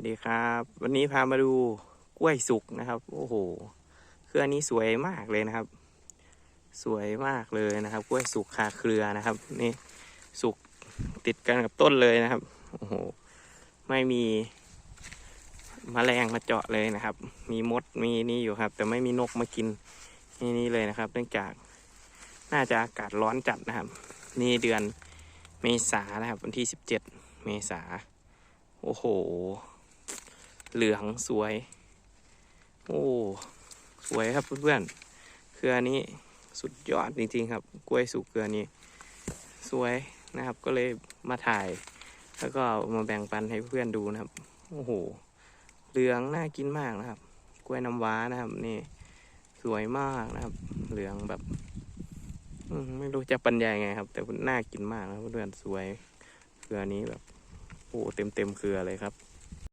วัสดีครับ วันนี้พามาดูกล้วยสุกนะครับ โอ้โหเครือนี้สวยมากเลยนะครับ สวยมากเลยนะครับ กล้วยสุกคาเครือนะครับ นี่สุกติดกันกับต้นเลยนะครับโอ้โหไม่มีมแมลงมาเจาะเลยนะครับ มีมดมีนี่อยู่ครับ แต่ไม่มีนกมากินนี่นี่เลยนะครับ เนื่องจากน่าจะอากาศร้อนจัดนะครับ นี่เดือนเมษานะครับ วันที่สิบเจ็ดเมษาโอ้โห เหลืองสวย โอ้ สวยครับเพื่อนๆเครือนี้สุดยอดจริงๆครับ กล้วยสุกเครือนี้ สวยนะครับ ก็เลยมาถ่าย แล้วก็มาแบ่งปันให้เพื่อนดูนะครับ โอ้โห เหลืองน่ากินมากนะครับ กล้วยน้ำว้านะครับ นี่ สวยมากนะครับ เหลืองแบบไม่รู้จะบรรยายไงครับ แต่น่ากินมากนะเพื่อนๆสวย เครือนี้แบบโอ้เต็มเต็มเครือเลยครับ